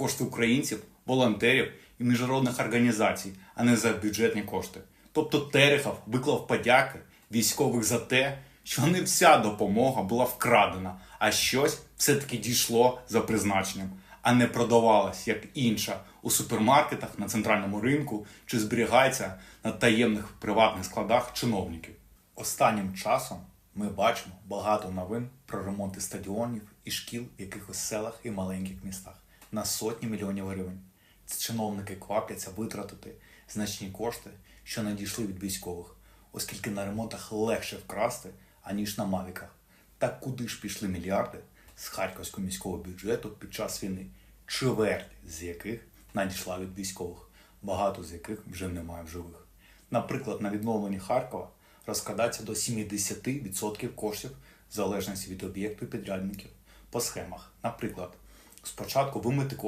кошти українців, волонтерів і міжнародних організацій, а не за бюджетні кошти. Тобто Терехов виклав подяки військових за те, що не вся допомога була вкрадена, а щось все-таки дійшло за призначенням, а не продавалось як інша у супермаркетах на центральному ринку чи зберігається на таємних приватних складах чиновників. Останнім часом ми бачимо багато новин про ремонти стадіонів і шкіл в якихось селах і маленьких містах на сотні мільйонів гривень. Чиновники квапляться витратити значні кошти, що надійшли від військових, оскільки на ремонтах легше вкрасти, аніж на мавіках. Так куди ж пішли мільярди з харківського міського бюджету під час війни, чверть з яких надійшла від військових, багато з яких вже немає в живих. Наприклад, на відновленні Харкова розкладається до 70% коштів залежності від об'єкту і підрядників по схемах. Наприклад, спочатку вимити кошти